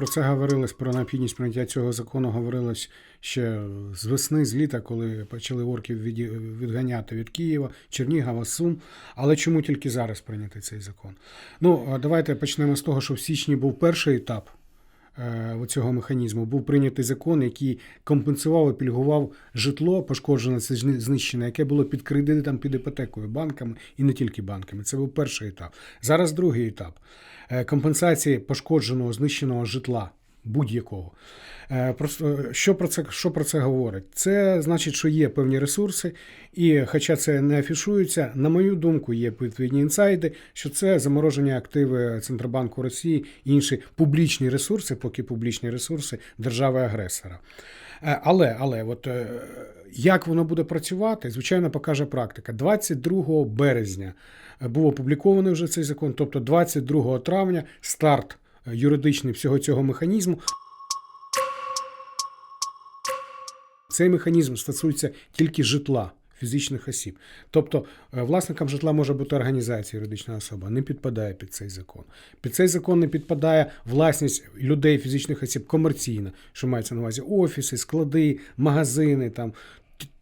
Про це говорилось, про необхідність прийняття цього закону говорилось ще з весни, з літа, коли почали орків відганяти від Києва, Чернігова, Сум. Але чому тільки зараз прийняти цей закон? Ну, давайте почнемо з того, що в січні був перший етап цього механізму. Був прийнятий закон, який компенсував і пільгував житло, пошкоджене, це зни- знищене, яке було під кредитом, під іпотекою банками і не тільки банками. Це був перший етап. Зараз другий етап Е, компенсації пошкодженого, знищеного житла. Будь-якого. Е, Просто що про це що про це говорить? Це значить, що є певні ресурси, і хоча це не афішується, на мою думку, є відповідні інсайди, що це заморожені активи Центробанку Росії і інші публічні ресурси, поки публічні ресурси держави-агресора. Е, Але, але, от е, як воно буде працювати, звичайно, покаже практика. 22 березня е, був опублікований вже цей закон, тобто 22 травня старт е, юридичний всього цього механізму. Цей механізм стосується тільки житла фізичних осіб. Тобто е, власником житла може бути організація юридична особа, не підпадає під цей закон. Під цей закон не підпадає власність людей фізичних осіб комерційна, що мається на увазі офіси, склади, магазини, там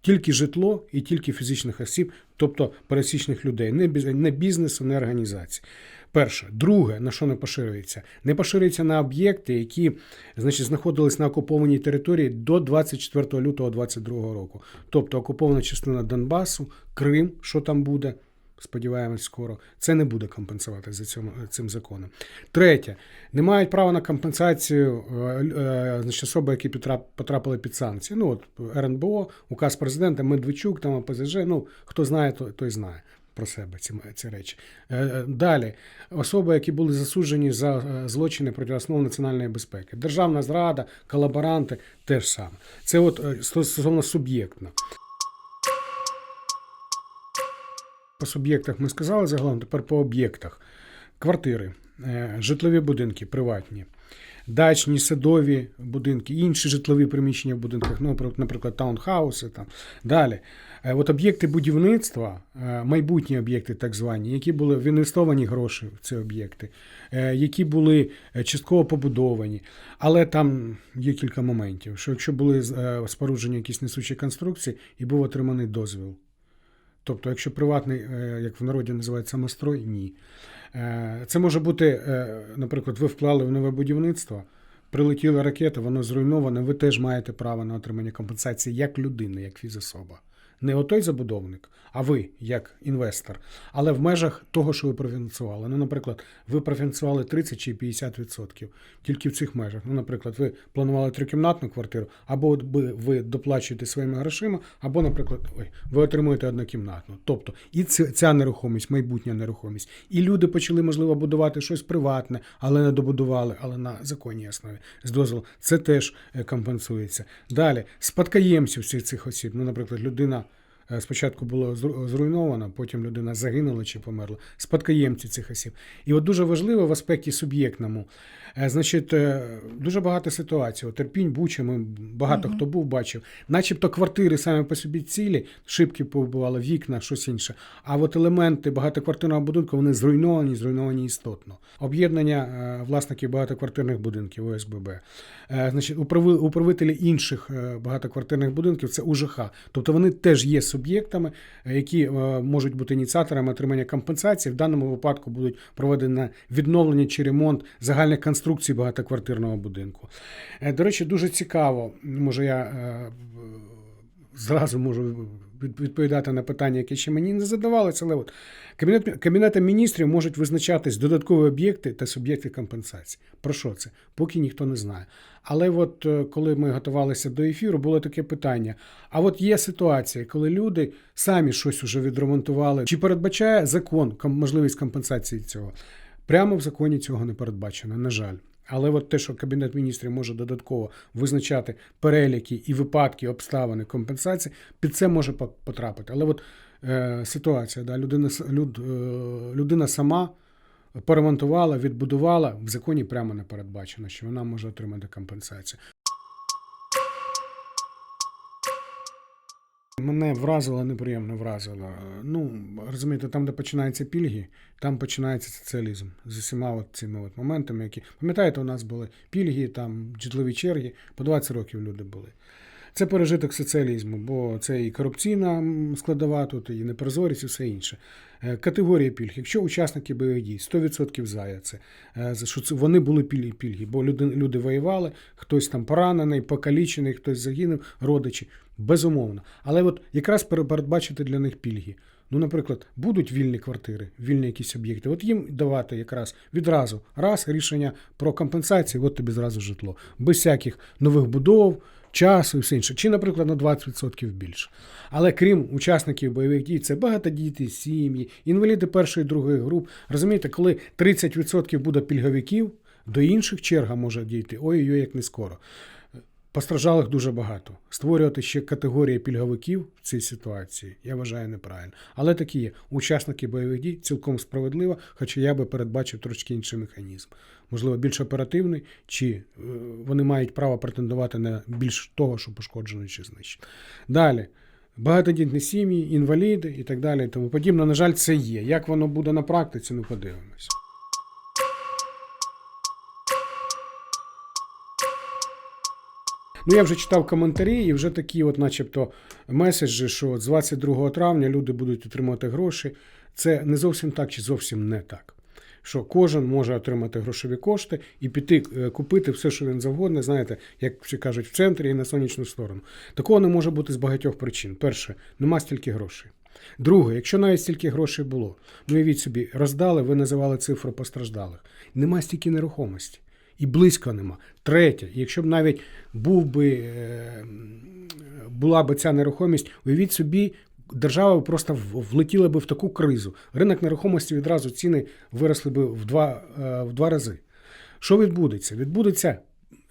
тільки житло і тільки фізичних осіб, тобто пересічних людей, не біз- не бізнесу, не організації. Перше, друге, на що не поширюється, не поширюється на об'єкти, які значить, знаходились на окупованій території до 24 лютого 2022 року. Тобто окупована частина Донбасу, Крим, що там буде. Сподіваємось, скоро це не буде компенсувати за цьому цим законом. Третє, не мають права на компенсацію е, е, значить, особи, які потрапили під санкції. Ну от РНБО, указ президента, Медведчук, там ОПЗЖ. Ну хто знає, той, знає про себе ці, ці речі. Е, Далі особи, які були засуджені за злочини проти основ національної безпеки, державна зрада, колаборанти, теж саме. Це от стосовно суб'єктно. По суб'єктах ми сказали загалом, тепер по об'єктах. Квартири, е, житлові будинки, приватні, дачні, садові будинки, інші житлові приміщення в будинках, ну, наприклад, таунхауси. Там. Далі. Е, От об'єкти будівництва, е, майбутні об'єкти, так звані, які були в інвестовані гроші в ці об'єкти, які були частково побудовані. Але там є кілька моментів, що якщо були споруджені якісь несучі конструкції і був отриманий дозвіл. Тобто, якщо приватний, е, як в народі називають самострой, ні. Е, Це може бути, е, наприклад, ви вклали в нове будівництво, прилетіла ракета, воно зруйноване, ви теж маєте право на отримання компенсації як людина, як фізособа. Не отой забудовник, а ви як інвестор. Але в межах того, що ви профінансували. Ну, наприклад, ви профінансували 30 чи 50%. Тільки в цих межах. Ну, наприклад, ви планували трикімнатну квартиру, або ви, доплачуєте своїми грошима, або, наприклад, ой, ви отримуєте однокімнатну. Тобто і ця, ця нерухомість, майбутня нерухомість. І люди почали, можливо, будувати щось приватне, але не добудували, але на законній основі з дозволу. Це теж е, компенсується. Далі, спадкоємців всіх цих осіб. Ну, наприклад, людина. Е, Спочатку було зруйновано, потім людина загинула чи померла. Спадкоємці цих осіб. І от дуже важливо в аспекті суб'єктному. Е, Значить, е, дуже багато ситуацій. Терпінь, Буча, ми багато хто був, бачив. Начебто квартири саме по собі цілі, шибки побували, вікна, щось інше. А от елементи багатоквартирного будинку вони зруйновані, зруйновані істотно. Об'єднання е, власників багатоквартирних будинків ОСББ. Значить, управи- управителі інших багатоквартирних будинків це УЖХ. Тобто вони теж є суб'єктами, які можуть бути ініціаторами отримання компенсації. В даному випадку будуть проведені відновлення чи ремонт загальних конструкцій багатоквартирного будинку. Е, До речі, дуже цікаво, може я е, зразу можу відповідати на питання, які ще мені не задавалися, але от Кабінет, Кабінетом міністрів можуть визначатись додаткові об'єкти та суб'єкти компенсації. Про що це? Поки ніхто не знає. Але от е, коли ми готувалися до ефіру, було таке питання: а от є ситуація, коли люди самі щось уже відремонтували, чи передбачає закон можливість компенсації цього? Прямо в законі цього не передбачено, на жаль. Але от те, що Кабінет міністрів може додатково визначати переліки і випадки, обставини компенсації, під це може по- потрапити. Але от е, ситуація, да, людина, люд, е, людина сама поремонтувала, відбудувала, в законі прямо не передбачено, що вона може отримати компенсацію. Мене вразило, неприємно вразило. Ну, розумієте, там, де починаються пільги, там починається соціалізм з усіма от цими от моментами, які. Пам'ятаєте, у нас були пільги, там житлові черги, по 20 років люди були. Це пережиток соціалізму, бо це і корупційна складова тут, і непрозорість, і все інше. Е, Категорія пільг. Якщо учасники бойових дій, 100% за це. Е, що вони були пільги, пільги, бо люди, люди воювали, хтось там поранений, покалічений, хтось загинув, родичі. Безумовно. Але от якраз передбачити для них пільги. Ну, наприклад, будуть вільні квартири, вільні якісь об'єкти. От їм давати якраз відразу раз рішення про компенсацію, от тобі зразу житло, без всяких нових будов, часу і все інше. Чи, наприклад, на 20% більше. Але крім учасників бойових дій, це багатодітні сім'ї, інваліди першої і другої груп. Розумієте, коли 30% буде пільговиків, до інших черга може дійти. Ой-ой, як не скоро. Постраждалих дуже багато. Створювати ще категорії пільговиків в цій ситуації, я вважаю неправильно. Але такі є. Учасники бойових дій цілком справедливо, хоча я би передбачив трошки інший механізм. Можливо, більш оперативний, чи е, вони мають право претендувати на більш того, що пошкоджено чи знищено. Далі. Багатодітні сім'ї, інваліди і так далі. і Тому подібне, на жаль, це є. Як воно буде на практиці, ну подивимося. Ну, я вже читав коментарі, і вже такі, от, начебто, меседжі, що з 22 травня люди будуть отримувати гроші. Це не зовсім так чи зовсім не так. Що кожен може отримати грошові кошти і піти е, купити все, що він завгодно, знаєте, як всі кажуть, в центрі і на сонячну сторону. Такого не може бути з багатьох причин. Перше, нема стільки грошей. Друге, якщо навіть стільки грошей було, ну уявіть собі, роздали, ви називали цифру постраждалих. Нема стільки нерухомості. І близько нема. Третє, якщо б навіть був би, е, була б ця нерухомість, уявіть собі, держава просто влетіла би в таку кризу. Ринок нерухомості відразу ціни виросли б в два, е, в два рази. Що відбудеться? Відбудеться.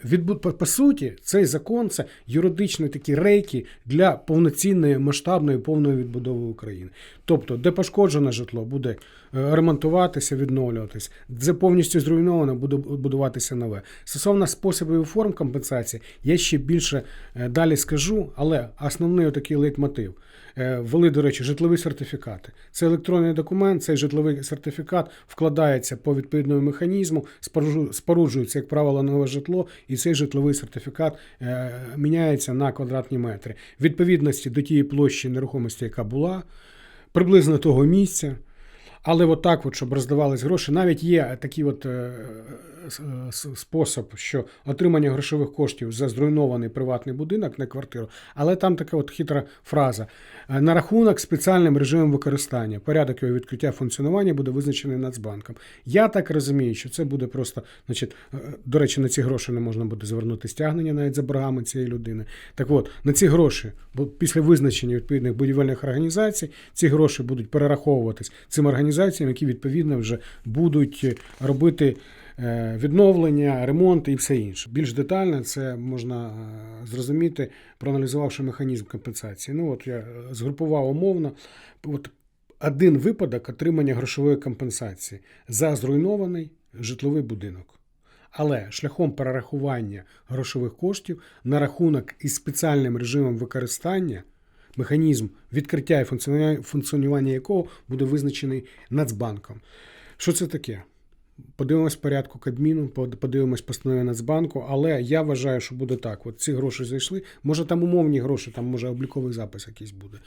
Відбу... По, по суті, цей закон це юридичні такі рейки для повноцінної масштабної повної відбудови України. Тобто, де пошкоджене житло буде е, ремонтуватися, відновлюватися, де повністю зруйновано буде будуватися нове. Стосовно способів і форм компенсації, я ще більше е, далі скажу, але основний такий лейтмотив. Е, Ввели, до речі, житлові сертифікати. Це електронний документ, цей житловий сертифікат вкладається по відповідному механізму, споруджу- споруджується, як правило, нове житло, і цей житловий сертифікат е, міняється на квадратні метри. Відповідності до тієї площі нерухомості, яка була, приблизно того місця. Але от так, от, щоб роздавались гроші, навіть є такий от е, с- спосіб, що отримання грошових коштів за зруйнований приватний будинок на квартиру, але там така от хитра фраза. Е, На рахунок спеціальним режимом використання. Порядок його відкриття функціонування буде визначений Нацбанком. Я так розумію, що це буде просто, значить, е, до речі, на ці гроші не можна буде звернути стягнення навіть за боргами цієї людини. Так от, на ці гроші, бо після визначення відповідних будівельних організацій, ці гроші будуть перераховуватись цим організаціям, які відповідно вже будуть е, робити е, відновлення, ремонт і все інше. Більш детально це можна е, зрозуміти, проаналізувавши механізм компенсації. Ну от я згрупував умовно. От один випадок отримання грошової компенсації за зруйнований житловий будинок. Але шляхом перерахування грошових коштів на рахунок із спеціальним режимом використання, механізм відкриття і функціонування- якого буде визначений Нацбанком. Що це таке? Подивимось порядку Кабміну, подивимось постанови Нацбанку, але я вважаю, що буде так. От ці гроші зайшли. Може там умовні гроші, там може обліковий запис якийсь буде.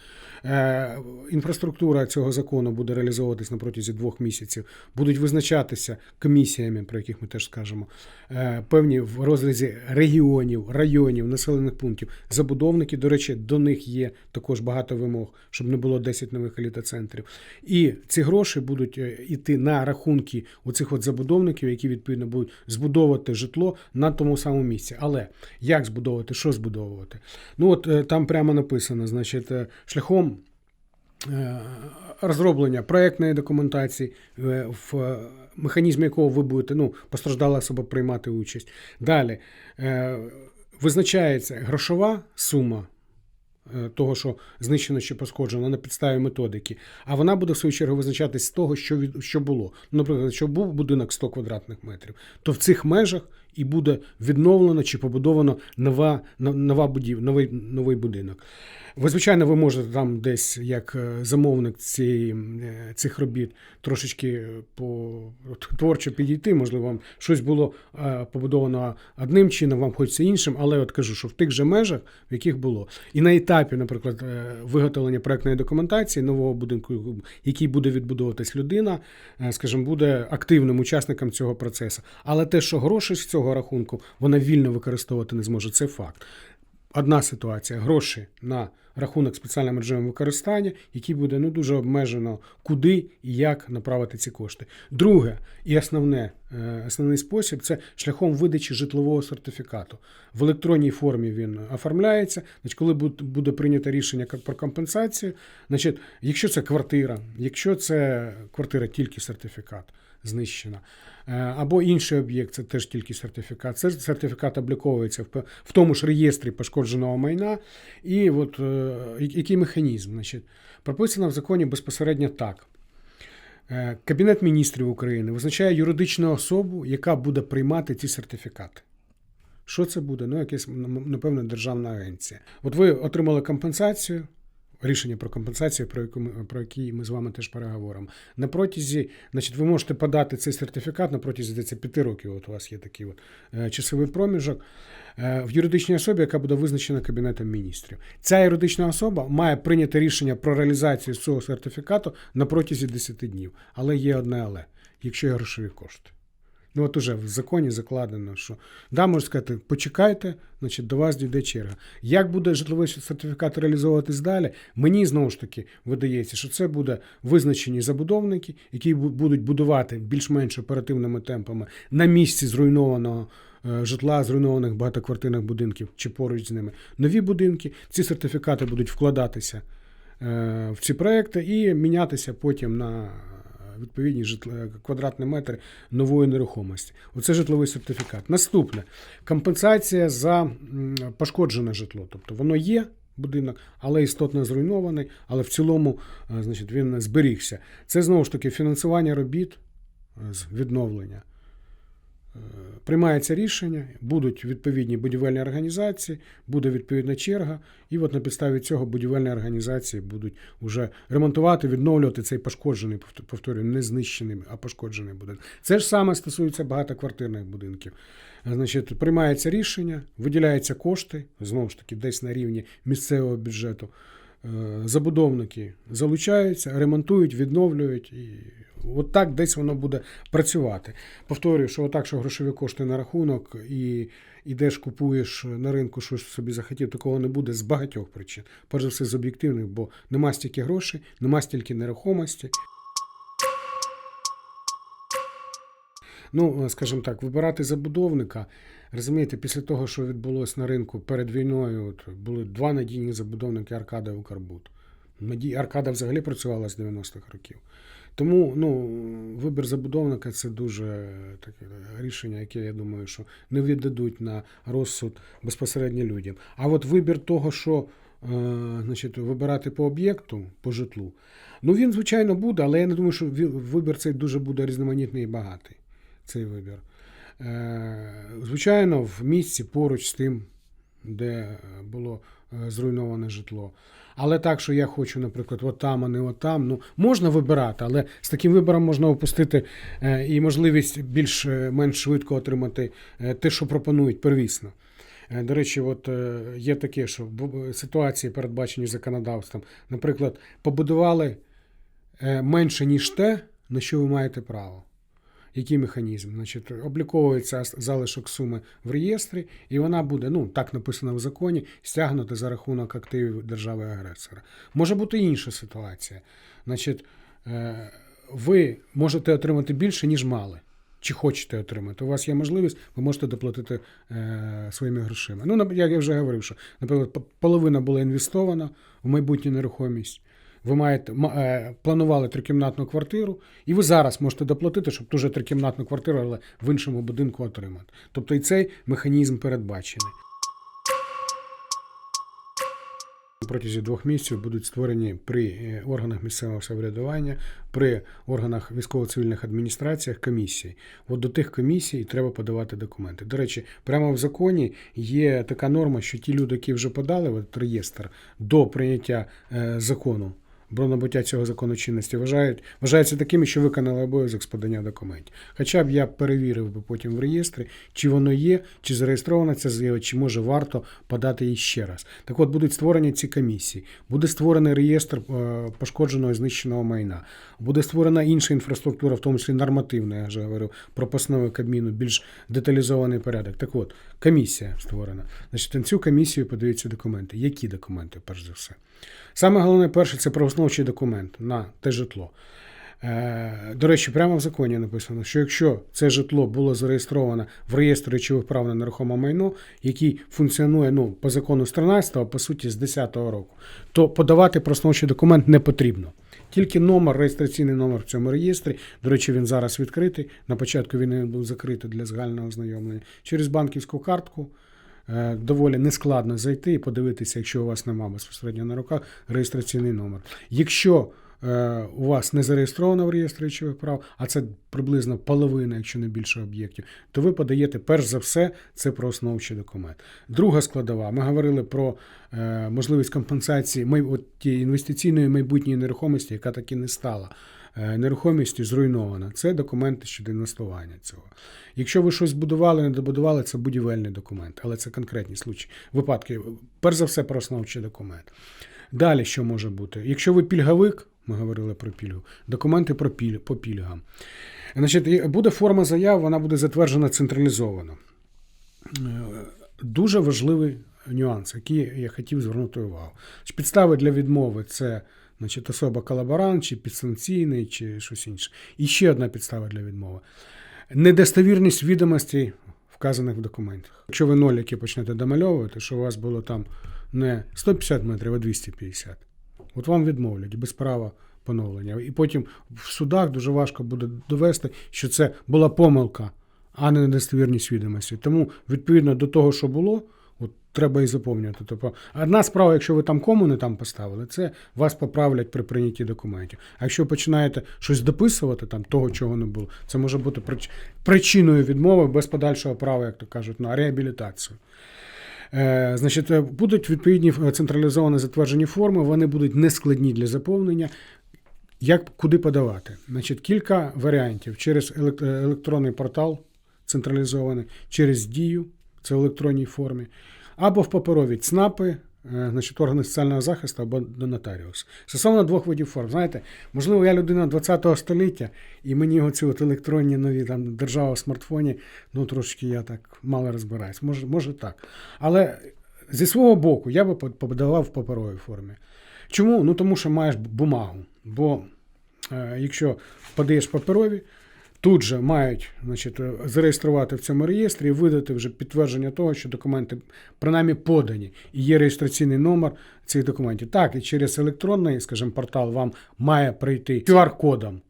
Е, інфраструктура цього закону буде реалізовуватись на протязі двох місяців. Будуть визначатися комісіями, про яких ми теж скажемо, е, певні в розрізі регіонів, районів, населених пунктів. Забудовники, до речі, до них є також багато вимог, щоб не було 10 нових елітоцентрів. І ці гроші будуть е, йти на рахунки оцих от забудовників, які відповідно будуть збудовувати житло на тому самому місці. Але як збудовувати, що збудовувати? Ну от е, там прямо написано, значить, е, шляхом е, розроблення проєктної документації, в механізмі якого ви будете, ну, постраждала особа приймати участь. Далі визначається грошова сума того, що знищено чи пошкоджено на підставі методики, а вона буде в свою чергу визначатись з того, що від що було. Наприклад, якщо був будинок 100 квадратних метрів, то в цих межах і буде відновлено чи побудовано нова, нова будів, новий, новий будинок. Ви, звичайно, ви можете там десь як е, замовник цієї, е, цих робіт трошечки е, по творчо підійти. Можливо, вам щось було е, побудовано одним чином, вам хочеться іншим, але от кажу, що в тих же межах, в яких було. І на етапі, наприклад, е, виготовлення проектної документації нового будинку, який буде відбудовуватись людина, е, скажімо, буде активним учасником цього процесу. Але те, що гроші з цього рахунку вона вільно використовувати не зможе, це факт. Одна ситуація гроші на рахунок спеціальним режимом використання, який буде ну дуже обмежено, куди і як направити ці кошти. Друге і основне, е, основний спосіб це шляхом видачі житлового сертифікату. В електронній формі він оформляється. Значить, коли буде прийнято рішення про компенсацію, значить, якщо це квартира, якщо це квартира тільки сертифікат знищена, е, або інший об'єкт, це теж тільки сертифікат. Це сертифікат обліковується в, тому ж реєстрі пошкодженого майна. І от е, який механізм? Значить, прописано в законі безпосередньо так. Е, Кабінет міністрів України визначає юридичну особу, яка буде приймати ці сертифікати. Що це буде? Ну, якась, напевно, державна агенція. От ви отримали компенсацію, рішення про компенсацію, про яку про які ми з вами теж переговоримо. На протязі, значить, ви можете подати цей сертифікат на протязі здається, 5 років. От у вас є такий от, е, часовий проміжок е, в юридичній особі, яка буде визначена Кабінетом міністрів. Ця юридична особа має прийняти рішення про реалізацію цього сертифікату на протязі 10 днів. Але є одне але, якщо є грошові кошти. Ну, от уже в законі закладено, що да, можна сказати, почекайте, значить, до вас дійде черга. Як буде житловий сертифікат реалізовуватись далі? Мені знову ж таки видається, що це буде визначені забудовники, які будуть будувати більш-менш оперативними темпами на місці зруйнованого е, житла, зруйнованих багатоквартирних будинків чи поруч з ними. Нові будинки, ці сертифікати будуть вкладатися е, в ці проекти і мінятися потім на відповідні житла, квадратні метри нової нерухомості. Оце житловий сертифікат. Наступне компенсація за пошкоджене житло. Тобто воно є. Будинок, але істотно зруйнований, але в цілому е, значить, він зберігся. Це знову ж таки фінансування робіт е, з відновлення. Е, Приймається рішення, будуть відповідні будівельні організації, буде відповідна черга, і от на підставі цього будівельні організації будуть вже ремонтувати, відновлювати цей пошкоджений, повторюю, не знищений, а пошкоджений будинок. Це ж саме стосується багатоквартирних будинків. Е, Значить, приймається рішення, виділяються кошти, знову ж таки, десь на рівні місцевого бюджету. Е, Забудовники залучаються, ремонтують, відновлюють, і от так десь воно буде працювати. Повторюю, що отак, що грошові кошти на рахунок і ідеш, купуєш на ринку щось собі захотів, такого не буде з багатьох причин. Перш за все, з об'єктивних, бо нема стільки грошей, нема стільки нерухомості. Ну, скажімо так, вибирати забудовника. Розумієте, після того, що відбулося на ринку перед війною, от, були два надійні забудовники Аркада і Укрбуд. Аркада взагалі працювала з 90-х років. Тому ну, вибір забудовника це дуже таке рішення, яке я думаю, що не віддадуть на розсуд безпосередньо людям. А от вибір того, що е, значить, вибирати по об'єкту, по житлу, ну він, звичайно, буде, але я не думаю, що вибір цей дуже буде різноманітний і багатий. Цей вибір. Е, Звичайно, в місці поруч з тим, де було зруйноване житло. Але так, що я хочу, наприклад, от там, а не от там, ну можна вибирати, але з таким вибором можна опустити е, і можливість більш е, швидко отримати е, те, що пропонують первісно. Е, До речі, от е, є таке, що ситуації передбачені законодавством. Наприклад, побудували е, менше, ніж те, на що ви маєте право. Який механізм? Значить, обліковується залишок суми в реєстрі, і вона буде, ну так написано в законі, стягнута за рахунок активів держави-агресора. Може бути інша ситуація. Значить, е, ви можете отримати більше, ніж мали. Чи хочете отримати? У вас є можливість, ви можете доплатити е, своїми грошима. Ну, як я вже говорив, що, наприклад, половина була інвестована в майбутню нерухомість. Ви маєте ма- е, планували трикімнатну квартиру, і ви зараз можете доплатити, щоб ту же трикімнатну квартиру, але в іншому будинку отримати. Тобто і цей механізм передбачений. протязі двох місяців будуть створені при е, органах місцевого самоврядування, при органах військово-цивільних адміністраціях комісії. От до тих комісій треба подавати документи. До речі, прямо в законі є така норма, що ті люди, які вже подали в реєстр до прийняття е, закону. Про набуття цього закону чинності вважають, вважаються такими, що виконали обов'язок з подання документів. Хоча б я перевірив би потім в реєстрі, чи воно є, чи зареєстрована ця заява, чи може варто подати її ще раз. Так от будуть створені ці комісії, буде створений реєстр е, пошкодженого і знищеного майна, буде створена інша інфраструктура, в тому числі нормативна, я вже говорив, про постанови Кабміну, більш деталізований порядок. Так от, комісія створена. Значить, на цю комісію подаються документи. Які документи, перш за все? Саме головне, перше, це правоустановчий документ на те житло. Е, До речі, прямо в законі написано, що якщо це житло було зареєстровано в реєстрі речових прав на нерухоме майно, який функціонує ну, по закону з 13-го, по суті, з 10-го року, то подавати правоустановчий документ не потрібно. Тільки номер, реєстраційний номер в цьому реєстрі. До речі, він зараз відкритий. На початку він був закритий для загального ознайомлення. Через банківську картку доволі нескладно зайти і подивитися, якщо у вас немає безпосередньо на руках реєстраційний номер. Якщо е, у вас не зареєстровано в реєстрі речових прав, а це приблизно половина, якщо не більше об'єктів, то ви подаєте перш за все це проосновчий документ. Друга складова. Ми говорили про е, можливість компенсації от тієї інвестиційної майбутньої нерухомості, яка таки не стала. Е, Нерухомістю зруйнована. Це документи щодо інвестування цього. Якщо ви щось будували, не добудували, це будівельний документ, але це конкретні случаї, випадки. Перш за все, проосновчий документ. Далі що може бути? Якщо ви пільговик, ми говорили про пільгу, документи про піль, по пільгам. Значить, буде форма заяв, вона буде затверджена централізовано. Е, Дуже важливий нюанс, який я хотів звернути увагу. Підстави для відмови це значить, особа колаборант, чи підсанкційний, чи щось інше. І ще одна підстава для відмови. Недостовірність відомостей, вказаних в документах. Якщо ви ноліки почнете домальовувати, що у вас було там не 150 метрів, а 250. От вам відмовлять без права поновлення. І потім в судах дуже важко буде довести, що це була помилка, а не недостовірність відомості. Тому, відповідно до того, що було, треба і заповнювати. Тобто, одна справа, якщо ви там кому не там поставили, це вас поправлять при прийнятті документів. А якщо починаєте щось дописувати, там того, чого не було, це може бути прич- причиною відмови без подальшого права, як то кажуть, на реабілітацію. Е, Значить, е, будуть відповідні е, централізовані затверджені форми, вони будуть нескладні для заповнення. Як куди подавати? Значить, кілька варіантів через електронний портал централізований, через дію, це в електронній формі, або в паперові ЦНАПи, е, значить, органи соціального захисту або до нотаріуса. Стосовно двох видів форм. Знаєте, можливо, я людина 20-го століття, і мені оці от електронні нові там держава в смартфоні, ну трошки я так мало розбираюсь. Може, може так. Але зі свого боку я би под- подавав в паперовій формі. Чому? Ну тому що маєш бумагу. Бо е, якщо подаєш паперові, тут же мають значить, е, зареєструвати в цьому реєстрі і видати вже підтвердження того, що документи принаймні подані і є реєстраційний номер цих документів. Так, і через електронний, скажімо, портал вам має прийти QR-кодом.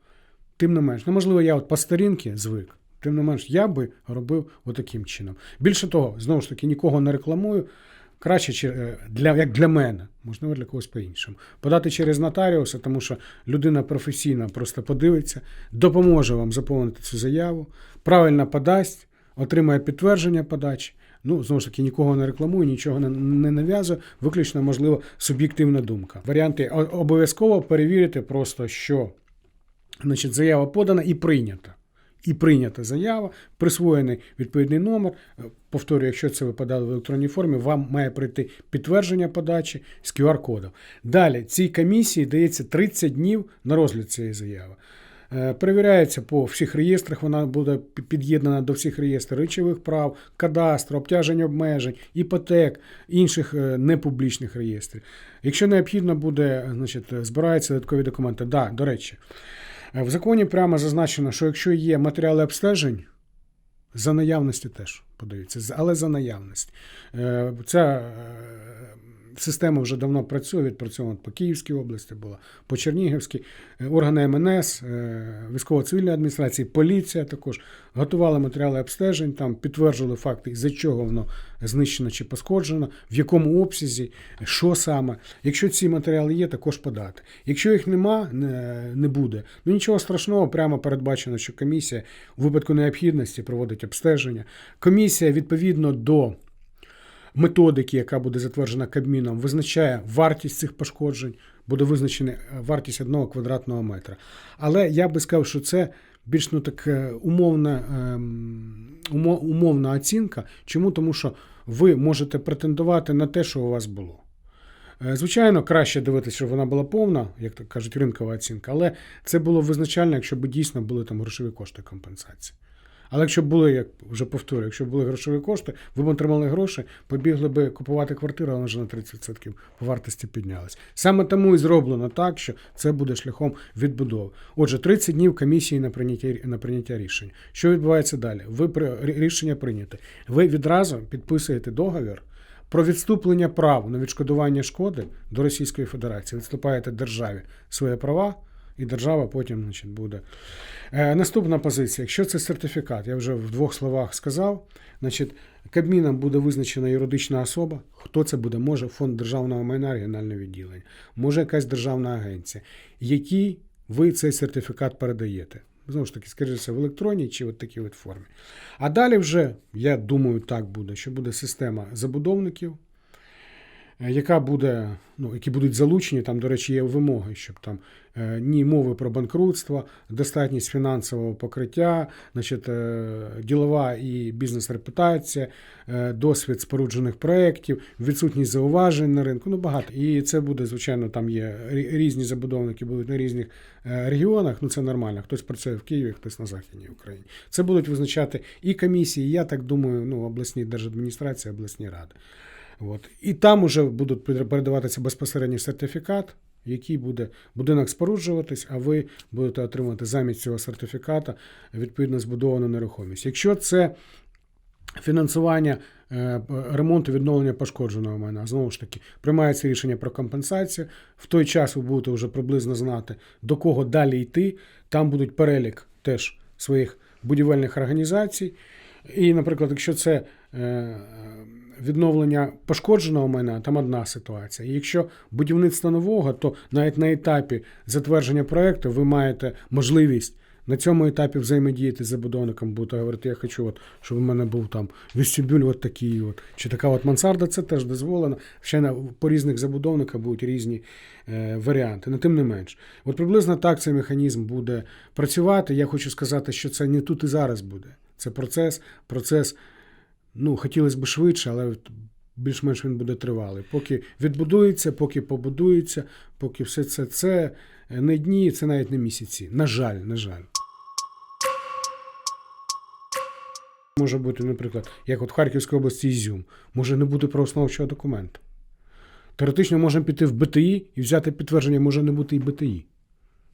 Тим не менш, ну можливо, я от по сторінці звик. Тим не менш, я би робив отаким чином. Більше того, знову ж таки, нікого не рекламую. Краще е, для, як для мене, можливо, для когось по-іншому. Подати через нотаріуса, тому що людина професійна просто подивиться, допоможе вам заповнити цю заяву, правильно подасть, отримає підтвердження подачі. Ну, знову ж таки, нікого не рекламую, нічого не, не нав'язую, виключно, можливо, суб'єктивна думка. Варіанти обов'язково перевірити просто, що Значить, заява подана і прийнята. І прийнята заява, присвоєний відповідний номер. Е, Повторюю, якщо це ви подали в електронній формі, вам має прийти підтвердження подачі з QR-кодом. Далі цій комісії дається 30 днів на розгляд цієї заяви. Е, Перевіряється по всіх реєстрах, вона буде під'єднана до всіх реєстрів речових прав, кадастру, обтяжень обмежень, іпотек, інших е, непублічних реєстрів. Якщо необхідно буде, значить, збираються додаткові документи. Да, до речі, в законі прямо зазначено, що якщо є матеріали обстежень, за наявності теж подаються, але за наявності. Е, Ця е, Система вже давно працює, відпрацьована по Київській області була, по Чернігівській, Е, органи МНС, е, військово-цивільної адміністрації, поліція також готували матеріали обстежень, там підтверджували факти, з-за чого воно знищено чи пошкоджено, в якому обсязі, що саме. Якщо ці матеріали є, також подати. Якщо їх нема, не, не буде. Ну нічого страшного, прямо передбачено, що комісія у випадку необхідності проводить обстеження. Комісія відповідно до методики, яка буде затверджена Кабміном, визначає вартість цих пошкоджень, буде визначена вартість одного квадратного метра. Але я би сказав, що це більш ну, так, е, умовна, ем, умовна оцінка. Чому? Тому що ви можете претендувати на те, що у вас було. Е, Звичайно, краще дивитися, щоб вона була повна, як так кажуть, ринкова оцінка, але це було визначально, якщо б дійсно були там грошові кошти компенсації. Але якщо були, як вже повторюю, якщо були грошові кошти, ви б отримали гроші, побігли би купувати квартиру, а вона вже на 30% по вартості піднялась. Саме тому і зроблено так, що це буде шляхом відбудови. Отже, 30 днів комісії на прийняття, на прийняття рішень. Що відбувається далі? Ви при рішення прийняте. Ви відразу підписуєте договір про відступлення прав на відшкодування шкоди до Російської Федерації. Відступаєте державі свої права, і держава потім значить, буде. Е, наступна позиція. Якщо це сертифікат, я вже в двох словах сказав. Значить, Кабміном буде визначена юридична особа. Хто це буде? Може фонд державного майна, регіональне відділення, може якась державна агенція, якій ви цей сертифікат передаєте. Знову ж таки, скажіться, в електронній чи в такій от формі. А далі вже, я думаю, так буде, що буде система забудовників, яка буде, ну, які будуть залучені, там, до речі, є вимоги, щоб там е, ні мови про банкрутство, достатність фінансового покриття, значить, е, ділова і бізнес-репутація, е, досвід споруджених проєктів, відсутність зауважень на ринку, ну багато. І це буде, звичайно, там є різні забудовники, будуть на різних е, регіонах, ну це нормально. Хтось працює в Києві, хтось на Західній Україні. Це будуть визначати і комісії, і я так думаю, ну, обласні держадміністрації, обласні ради. От. І там уже будуть передаватися безпосередньо сертифікат, який буде будинок споруджуватись, а ви будете отримувати замість цього сертифіката відповідно збудовану нерухомість. Якщо це фінансування е, ремонту відновлення пошкодженого майна, знову ж таки, приймається рішення про компенсацію. В той час ви будете вже приблизно знати, до кого далі йти. Там будуть перелік теж своїх будівельних організацій. І, наприклад, якщо це відновлення пошкодженого майна, там одна ситуація. І якщо будівництво нового, то навіть на етапі затвердження проекту ви маєте можливість на цьому етапі взаємодіяти з забудовником, будете говорити, я хочу, от, щоб у мене був там вестибюль от такий, от, чи така от мансарда, це теж дозволено. Ще на, по різних забудовниках будуть різні е, варіанти. Но тим не менш. От приблизно так цей механізм буде працювати. Я хочу сказати, що це не тут і зараз буде. Це процес, процес, ну, хотілося б швидше, але більш-менш він буде тривалий. Поки відбудується, поки побудується, поки все це, це не дні, це навіть не місяці. На жаль, на жаль. Може бути, наприклад, як от в Харківській області Ізюм, може не бути правоустановчого документу. Теоретично можемо піти в БТІ і взяти підтвердження, може не бути і БТІ.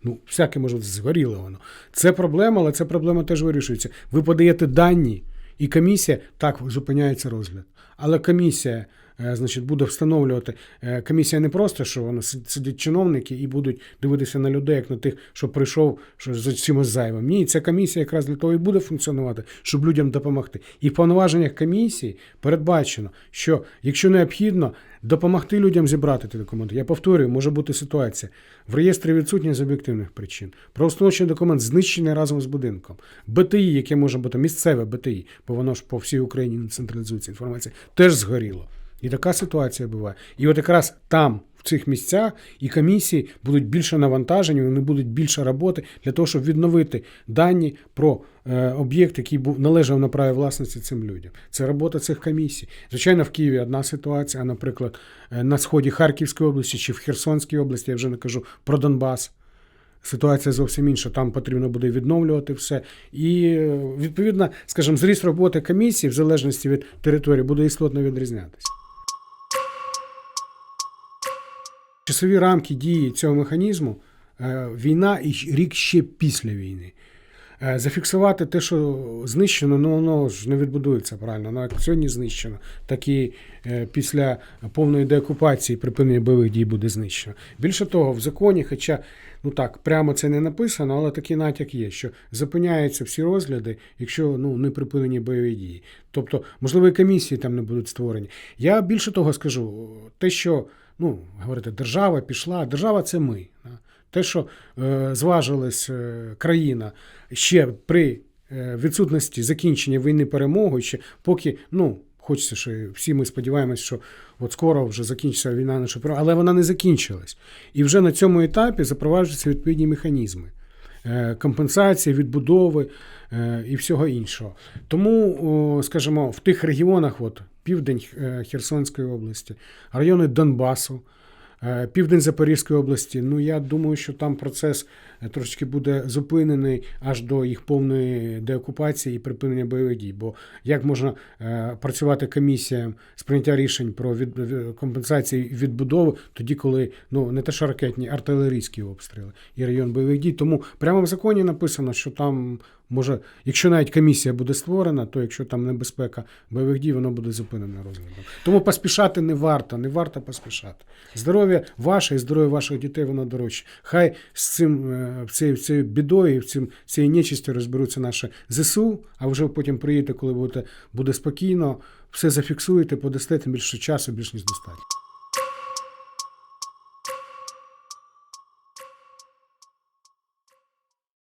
Ну, всяке може згоріло воно. Це проблема, але ця проблема теж вирішується. Ви подаєте дані, і комісія так зупиняється розгляд. Але комісія, значить, буде встановлювати. е, Комісія не просто, що воно сид- сидять чиновники і будуть дивитися на людей, як на тих, що прийшов що за чимось зайвим. Ні, ця комісія якраз для того і буде функціонувати, щоб людям допомогти. І в повноваженнях комісії передбачено, що якщо необхідно, допомогти людям зібрати ті документи. Я повторюю, може бути ситуація. В реєстрі відсутні з об'єктивних причин. Правоустановчий документ знищений разом з будинком. БТІ, яке може бути місцеве БТІ, бо воно ж по всій Україні не централізується інформація, теж згоріло. І така ситуація буває. І от якраз там, в цих місцях, і комісії будуть більше навантажені, вони будуть більше роботи для того, щоб відновити дані про е, об'єкт, який був належав на праві власності цим людям. Це робота цих комісій. Звичайно, в Києві одна ситуація, а, наприклад, е, на сході Харківської області чи в Херсонській області, я вже не кажу про Донбас. Ситуація зовсім інша, там потрібно буде відновлювати все. І е, відповідно, скажімо, зріст роботи комісії, в залежності від території, буде істотно відрізнятися. Часові рамки дії цього механізму е, війна і рік ще після війни. Е, Зафіксувати те, що знищено, ну воно ж не відбудується правильно. Ну, як сьогодні знищено, так і е, після повної деокупації припинення бойових дій буде знищено. Більше того, в законі, хоча ну так, прямо це не написано, але такий натяк є, що зупиняються всі розгляди, якщо ну не припинені бойові дії. Тобто, можливо, і комісії там не будуть створені. Я більше того скажу, те, що ну говорити, держава пішла, держава це ми. Те, що е, зважилась е, країна ще при е, відсутності закінчення війни перемогою, ще поки, ну, хочеться, що всі ми сподіваємось, що от скоро вже закінчиться війна наша перемога, але вона не закінчилась. І вже на цьому етапі запроваджуються відповідні механізми компенсації, відбудови е, і всього іншого. Тому, скажімо, в тих регіонах, от південь е, Херсонської області, райони Донбасу, е, південь Запорізької області. Ну я думаю, що там процес е, трошечки буде зупинений аж до їх повної деокупації і припинення бойових дій. Бо як можна е, працювати комісіям з прийняття рішень про від- компенсації відбудови, тоді, коли ну не те, що ракетні, артилерійські обстріли і район бойових дій. Тому прямо в законі написано, що там може, якщо навіть комісія буде створена, то якщо там небезпека бойових дій, воно буде зупинено розглядом. Тому поспішати не варто, не варто поспішати. Здоров'я ваше і здоров'я ваших дітей воно дорожче. Хай з цим е, цією, цією бідою, цим цією нечистю розберуться наші ЗСУ, а вже потім приїдете, коли буде, буде спокійно, все зафіксуєте, подасте, тим більше часу більш ніж достатньо.